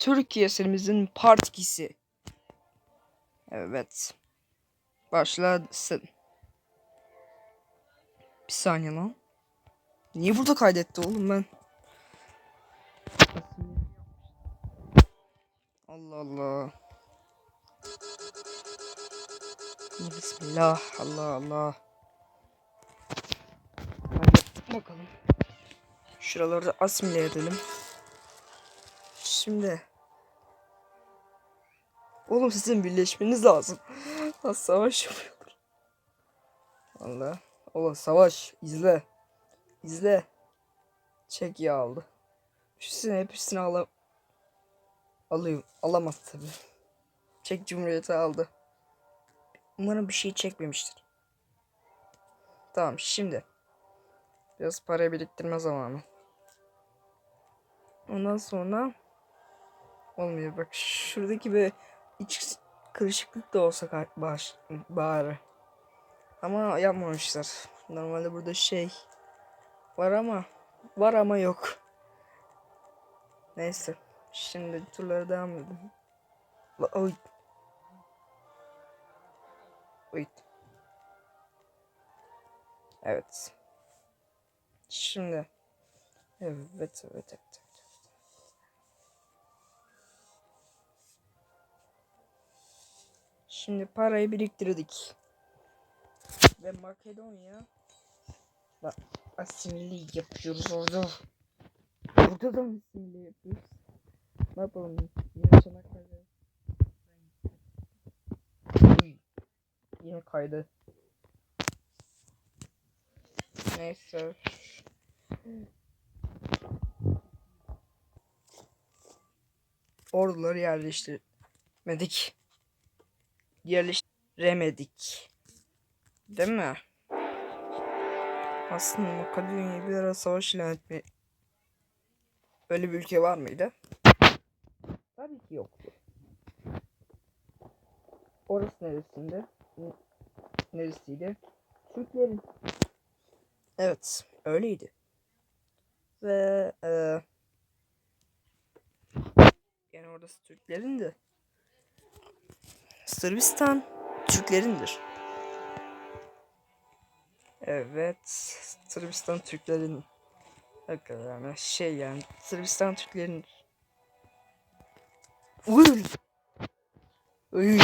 Türkiye serimizin part 2'si. Evet. Başlasın. Bir saniye lan. Niye burada kaydetti oğlum ben? Allah Allah. Bismillah. Allah Allah. Hadi bakalım. Şuraları asimile edelim. Şimdi. Oğlum sizin birleşmeniz lazım. Lan savaş yapıyorlar. Allah. Allah savaş. izle. İzle. Çek ya aldı. Hepsini hepsini ala alayım. Alamaz tabi. Çek Cumhuriyeti aldı. Umarım bir şey çekmemiştir. Tamam şimdi. Biraz para biriktirme zamanı. Ondan sonra olmuyor. Bak şuradaki bir iç kırışıklık da olsa baş, bari. Ama yapmamışlar. Normalde burada şey var ama var ama yok. Neyse. Şimdi turlara devam edelim. Oy. Oy. Evet. Şimdi. Evet, evet, evet, evet. Şimdi parayı biriktirdik. Ve Makedonya Bak asimili yapıyoruz orada. Burada da asimili yapıyoruz. Ne yapalım? Yine. Uy. Yine kaydı. Neyse. Orduları yerleştirmedik. Yerleştiremedik. Değil mi? Aslında Makedonya'yı bir ara savaş ilan etme... Öyle bir ülke var mıydı? Tabii ki yoktu. Orası neresinde? Neresiydi? Türklerin. Evet, öyleydi. Ve eee yani orası Türklerin de. Sırbistan Türklerindir. Evet, Sırbistan Türklerin. Hakikaten şey yani Sırbistan Türklerin. Uy. Uy.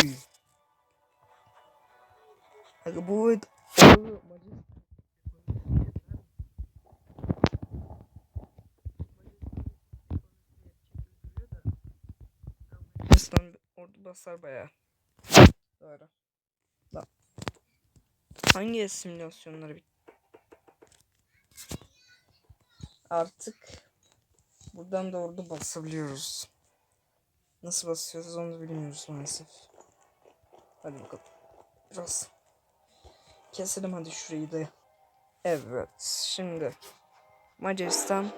Aga bu Macaristan ordu basar bayağı. Doğru. Bak. Hangi simülasyonları bit? Artık buradan da ordu basabiliyoruz. Nasıl basıyoruz onu bilmiyoruz maalesef. Hadi bakalım. Biraz keselim hadi şurayı da. Evet şimdi Macaristan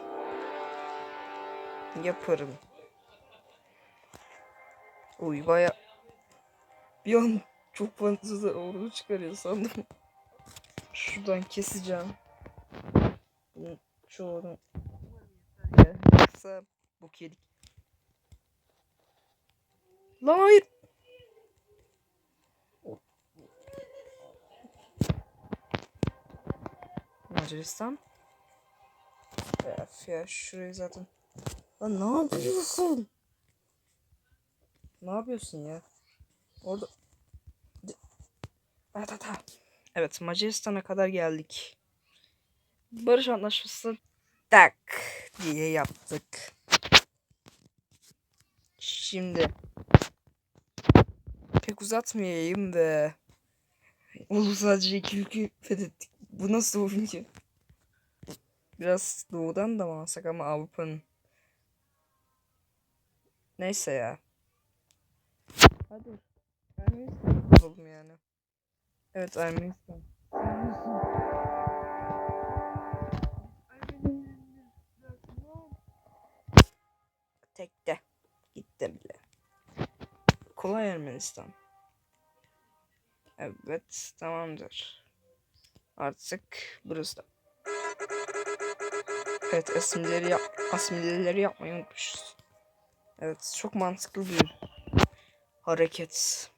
yaparım. Uy baya bir an çok fazla ordu çıkarıyor sandım. Şuradan keseceğim. Bunun çoğunu yoksa bok yedik. Lan hayır. Macaristan. Öf ya şurayı zaten. Lan ne yapıyorsun? Ne yapıyorsun ya? Orada... Evet, Macaristan'a kadar geldik. Barış Anlaşması tak diye yaptık. Şimdi pek uzatmayayım ve Oğlum sadece iki ülke fethettik. Bu nasıl oyuncu? Biraz doğudan da mı alsak ama Avrupa'nın. Neyse ya. Hadi. Ermenistan olalım yani. Evet Ermenistan. Tekte. Gitti bile. Kolay Ermenistan. Evet tamamdır. Artık burası da. Evet asimileri, yap asimileleri yapmayı unutmuşuz. Evet çok mantıklı bir hareket.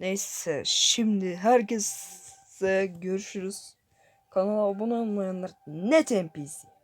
Neyse şimdi herkese görüşürüz. Kanala abone olmayanlar net NPC.